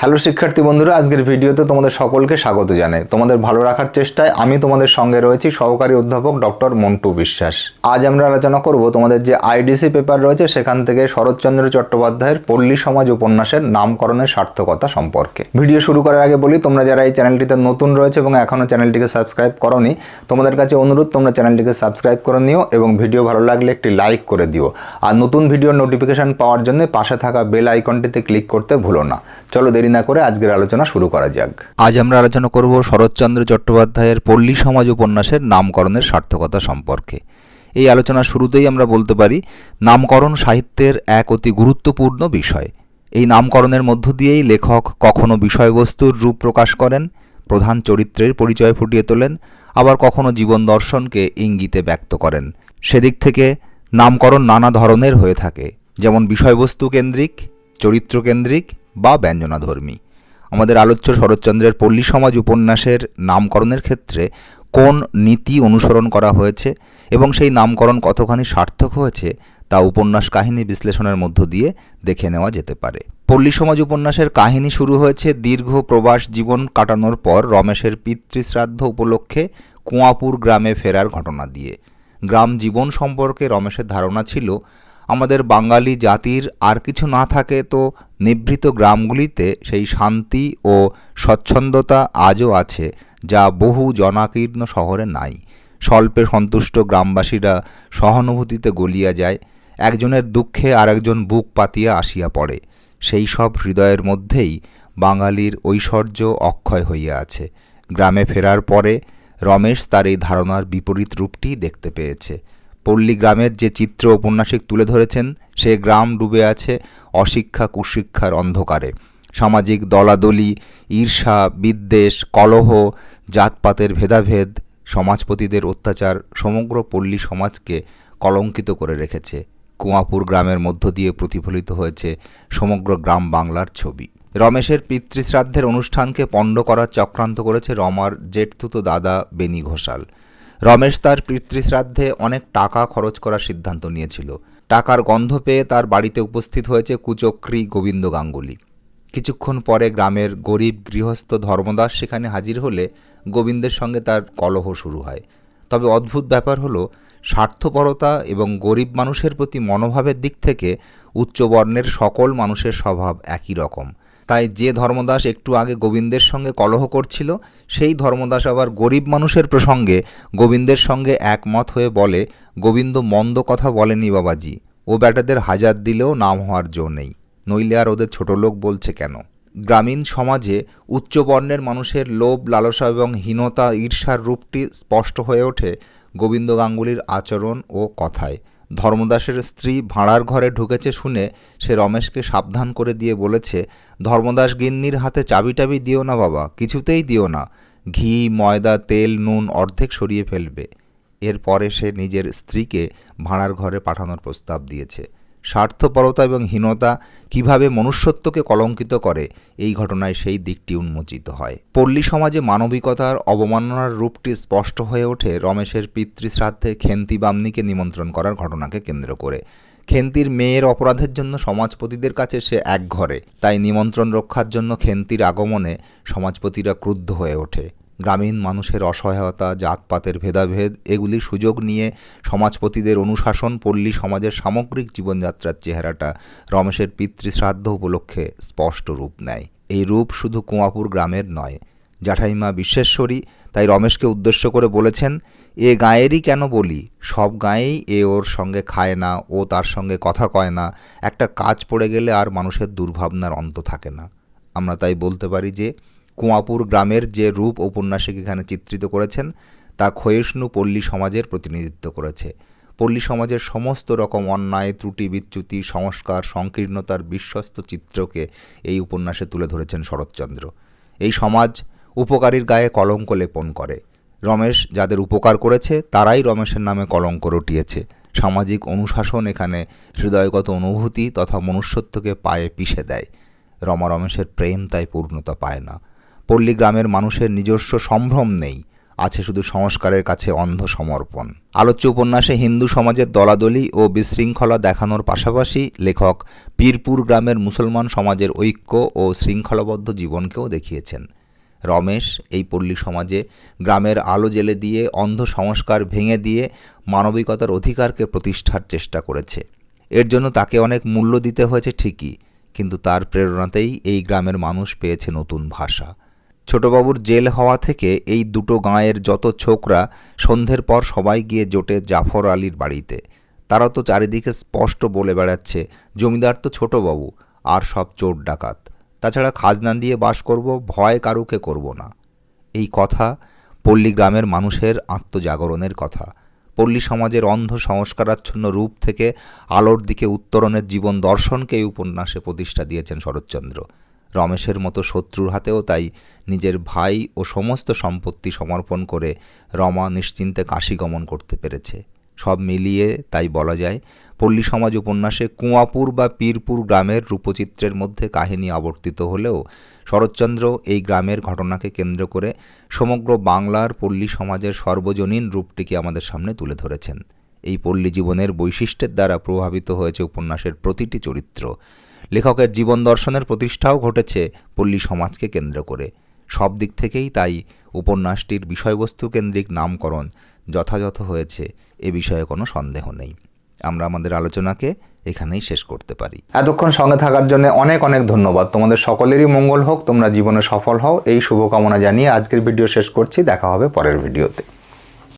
Hello শিক্ষার্থী বন্ধুরা, আজকের ভিডিওতে তোমাদের সকলকে স্বাগত জানাই। তোমাদের ভালো রাখার চেষ্টায় আমি তোমাদের সঙ্গে রয়েছি সহকারী অধ্যাপক ডক্টর মন্টু বিশ্বাস। আজ আমরা আলোচনা করব তোমাদের যে আইডিসি পেপার রয়েছে, সেখান থেকে শরৎচন্দ্র চট্টোপাধ্যায়ের পল্লী সমাজ উপন্যাসের নামকরণের সার্থকতা সম্পর্কে। ভিডিও শুরু করার আগে বলি, তোমরা যারা এই চ্যানেলটিতে নতুন রয়েছে এবং এখনও চ্যানেলটিকে সাবস্ক্রাইব করনি, তোমাদের কাছে অনুরোধ, তোমরা চ্যানেলটিকে সাবস্ক্রাইব করে নিও এবং ভিডিও ভালো লাগলে একটি লাইক করে দিও। আর নতুন ভিডিওর নোটিফিকেশন পাওয়ার জন্য পাশে থাকা বেল আইকনটিতে ক্লিক করতে ভুলো না। চলো দেরি না করে আজকের আলোচনা শুরু করা যাক। আজ আমরা আলোচনা করব শরৎচন্দ্র চট্টোপাধ্যায়ের পল্লী সমাজ উপন্যাসের নামকরণের সার্থকতা সম্পর্কে। এই আলোচনার শুরুতেই আমরা বলতে পারি, নামকরণ সাহিত্যের এক অতি গুরুত্বপূর্ণ বিষয়। এই নামকরণের মধ্য দিয়েই লেখক কখনো বিষয়বস্তুর রূপ প্রকাশ করেন, প্রধান চরিত্রের পরিচয় ফুটিয়ে তোলেন, আবার কখনো জীবন দর্শনকে ইঙ্গিতে ব্যক্ত করেন। সেদিক থেকে নামকরণ নানা ধরনের হয়ে থাকে, যেমন বিষয়বস্তু কেন্দ্রিক, চরিত্র কেন্দ্রিক বা ব্যঞ্জনাধর্মী। আমাদের আলোচ্য শরৎচন্দ্রের পল্লী সমাজ উপন্যাসের নামকরণের ক্ষেত্রে কোন নীতি অনুসরণ করা হয়েছে এবং সেই নামকরণ কতখানি সার্থক হয়েছে তা উপন্যাস কাহিনী বিশ্লেষণের মধ্য দিয়ে দেখে নেওয়া যেতে পারে। পল্লী সমাজ উপন্যাসের কাহিনী শুরু হয়েছে দীর্ঘ প্রবাস জীবন কাটানোর পর রমেশের পিতৃশ্রাদ্ধ উপলক্ষে কুয়াপুর গ্রামে ফেরার ঘটনা দিয়ে। গ্রাম জীবন সম্পর্কে রমেশের ধারণা ছিল আমাদের বাঙালি জাতির আর কিছু না থাকে তো নিভৃত গ্রামগুলিতে সেই শান্তি ও স্বচ্ছন্দতা আজও আছে, যা বহু জনাকীর্ণ শহরে নাই। স্বল্পে সন্তুষ্ট গ্রামবাসীরা সহানুভূতিতে গলিয়া যায়, একজনের দুঃখে আরেকজন বুক পাতিয়া আসিয়া পড়ে। সেই সব হৃদয়ের মধ্যেই বাঙালির ঐশ্বর্য অক্ষয় হইয়া আছে। গ্রামে ফেরার পরে রমেশ তার এই ধারণার বিপরীত রূপটি দেখতে পেয়েছে। পল্লী গ্রামের যে চিত্র ঔপন্যাসিক তুলে ধরেছেন, সে গ্রাম ডুবে আছে অশিক্ষা কুশিক্ষার অন্ধকারে। সামাজিক দলাদলি, ঈর্ষা, বিদ্বেষ, কলহ, জাতপাতের ভেদাভেদ সমাজপতিদের অত্যাচার সমগ্র পল্লী সমাজকে কলঙ্কিত করে রেখেছে। কুয়াপুর গ্রামের মধ্য দিয়ে প্রতিফলিত হয়েছে সমগ্র গ্রাম বাংলার ছবি। রমেশের পিতৃশ্রাদ্ধের অনুষ্ঠানকে পণ্ড করার চক্রান্ত করেছে রমার জেঠতুতো দাদা বেনি ঘোষাল। রমেশ তার পিতৃশ্রাদ্ধে অনেক টাকা খরচ করার সিদ্ধান্ত নিয়েছিল। টাকার গন্ধ পেয়ে তার বাড়িতে উপস্থিত হয়েছে কুচক্রী গোবিন্দ গাঙ্গুলি। কিছুক্ষণ পরে গ্রামের গরিব গৃহস্থ ধর্মদাস সেখানে হাজির হলে গোবিন্দের সঙ্গে তার কলহ শুরু হয়। তবে অদ্ভুত ব্যাপার হলো, স্বার্থপরতা এবং গরিব মানুষের প্রতি মনোভাবের দিক থেকে উচ্চবর্ণের সকল মানুষের স্বভাব একই রকম। তাই যে ধর্মদাস একটু আগে গোবিন্দের সঙ্গে কলহ করছিল, সেই ধর্মদাস আবার গরিব মানুষের প্রসঙ্গে গোবিন্দের সঙ্গে একমত হয়ে বলে, গোবিন্দ মন্দ কথা বলেনি বাবাজি, ও ব্যাটাদের হাজার দিলেও নাম হওয়ার জো নেই, নইলে আর ওদের ছোট লোক বলছে কেন? গ্রামীণ সমাজে উচ্চবর্ণের মানুষের লোভ, লালসা এবং হীনতা, ঈর্ষার রূপটি স্পষ্ট হয়ে ওঠে গোবিন্দ গাঙ্গুলির আচরণ ও কথায়। ধর্মদাসের স্ত্রী ভাঁড়ার ঘরে ঢুকেছে শুনে সে রমেশকে সাবধান করে দিয়ে বলেছে, ধর্মদাস গিন্নির হাতে চাবি টাবি দিও না বাবা, কিছুতেই দিও না। ঘি, ময়দা, তেল, নুন অর্ধেক সরিয়ে ফেলবে। এরপরে সে নিজের স্ত্রীকে ভাঁড়ার ঘরে পাঠানোর প্রস্তাব দিয়েছে। স্বার্থপরতা এবং হীনতা কীভাবে মনুষ্যত্বকে কলঙ্কিত করে, এই ঘটনায় সেই দিকটি উন্মোচিত হয়। পল্লী সমাজে মানবিকতার অবমাননার রূপটি স্পষ্ট হয়ে ওঠে রমেশের পিতৃশ্রাদ্ধে খেন্তি বামনিকে নিমন্ত্রণ করার ঘটনাকে কেন্দ্র করে। খেন্তির মেয়ের অপরাধের জন্য সমাজপতিদের কাছে সে এক ঘরে, তাই নিমন্ত্রণ রক্ষার জন্য খেন্তির আগমনে সমাজপতিরা ক্রুদ্ধ হয়ে ওঠে। গ্রামীণ মানুষের অসহায়তা, জাতপাতের ভেদাভেদ এগুলির সুযোগ নিয়ে সমাজপতিদের অনুশাসন, পল্লী সমাজের সামগ্রিক জীবনযাত্রার চেহারাটা রমেশের পিতৃশ্রাদ্ধ উপলক্ষে স্পষ্ট রূপ নেয়। এই রূপ শুধু কুয়াপুর গ্রামের নয় জাঠাইমা বিশ্বেশ্বরী তাই রমেশকে উদ্দেশ্য করে বলেছেন, এ গাঁয়েরই কেন বলি? সব গাঁয়েই এ ওর সঙ্গে খায় না, ও তার সঙ্গে কথা কয় না, একটা কাজ পড়ে গেলে আর মানুষের দুর্ভাবনার অন্ত থাকে না। আমরা তাই বলতে পারি যে কুয়াপুর গ্রামের যে রূপ উপন্যাসিক এখানে চিত্রিত করেছেন, তা ক্ষয়িষ্ণু পল্লী সমাজের প্রতিনিধিত্ব করেছে। পল্লী সমাজের সমস্ত রকম অন্যায়, ত্রুটি, বিচ্যুতি, সংস্কার, সংকীর্ণতার বিশ্বস্ত চিত্রকে এই উপন্যাসে তুলে ধরেছেন শরৎচন্দ্র। এই সমাজ উপকারীর গায়ে কলঙ্ক লেপন করে। রমেশ যাদের উপকার করেছে, তারাই রমেশের নামে কলঙ্ক রটিয়েছে। সামাজিক অনুশাসন এখানে হৃদয়গত অনুভূতি তথা মনুষ্যত্বকে পায়ে পিষে দেয়। রমা রমেশের প্রেম তাই পূর্ণতা পায় না। পল্লী গ্রামের মানুষের নিজস্ব সম্ভ্রম নেই, আছে শুধু সংস্কারের কাছে অন্ধ সমর্পণ আলোচ্য উপন্যাসে হিন্দু সমাজের দলাদলি ও বিশৃঙ্খলা দেখানোর পাশাপাশি লেখক পীরপুর গ্রামের মুসলমান সমাজের ঐক্য ও শৃঙ্খলাবদ্ধ জীবনকেও দেখিয়েছেন। রমেশ এই পল্লী সমাজে গ্রামের আলো জেলে দিয়ে অন্ধ সংস্কার ভেঙে দিয়ে মানবিকতার অধিকারকে প্রতিষ্ঠার চেষ্টা করেছে। এর জন্য তাকে অনেক মূল্য দিতে হয়েছে ঠিকই, কিন্তু তার প্রেরণাতেই এই গ্রামের মানুষ পেয়েছে নতুন ভাষা। ছোটবাবুর জেল হওয়া থেকে এই দুটো গাঁয়ের যত ছোকরা সন্ধ্যের পর সবাই গিয়ে জোটে জাফর আলীর বাড়িতে। তারা তো চারিদিকে স্পষ্ট বলে বেড়াচ্ছে, জমিদার তো ছোটবাবু, আর সব চোর ডাকাত। তাছাড়া খাজনা দিয়ে বাস করব, ভয় কারুকে করব না। এই কথা পল্লী গ্রামের মানুষের আত্মজাগরণের কথা। পল্লী সমাজের অন্ধ সংস্কারাচ্ছন্ন রূপ থেকে আলোর দিকে উত্তরণের জীবন দর্শনকে এই উপন্যাসে প্রতিষ্ঠা দিয়েছেন শরৎচন্দ্র। রমেশের মতো শত্রুর হাতেও তাই নিজের ভাই ও সমস্ত সম্পত্তি সমর্পণ করে রমা নিশ্চিন্তে কাশি গমন করতে পেরেছে। সব মিলিয়ে তাই বলা যায়, পল্লী সমাজ উপন্যাসে কুয়াপুর বা পীরপুর গ্রামের রূপচিত্রের মধ্যে কাহিনী আবর্তিত হলেও শরৎচন্দ্র এই গ্রামের ঘটনাকে কেন্দ্র করে সমগ্র বাংলার পল্লী সমাজের সর্বজনীন রূপটিকে আমাদের সামনে তুলে ধরেছেন। এই পল্লী জীবনের বৈশিষ্ট্যের দ্বারা প্রভাবিত হয়েছে উপন্যাসের প্রতিটি চরিত্র। লেখকের জীবন দর্শনের প্রতিষ্ঠাও ঘটেছে পল্লী সমাজকে কেন্দ্র করে। সব দিক থেকেই তাই উপন্যাসটির বিষয়বস্তু কেন্দ্রিক নামকরণ যথাযথ হয়েছে, এ বিষয়ে কোনো সন্দেহ নেই। আমরা আমাদের আলোচনাকে এখানেই শেষ করতে পারি। এতক্ষণ সঙ্গে থাকার জন্য অনেক অনেক ধন্যবাদ। তোমাদের সকলেরই মঙ্গল হোক, তোমরা জীবনে সফল হও। এই শুভকামনা জানিয়ে আজকের ভিডিও শেষ করছি। দেখা হবে পরের ভিডিওতে।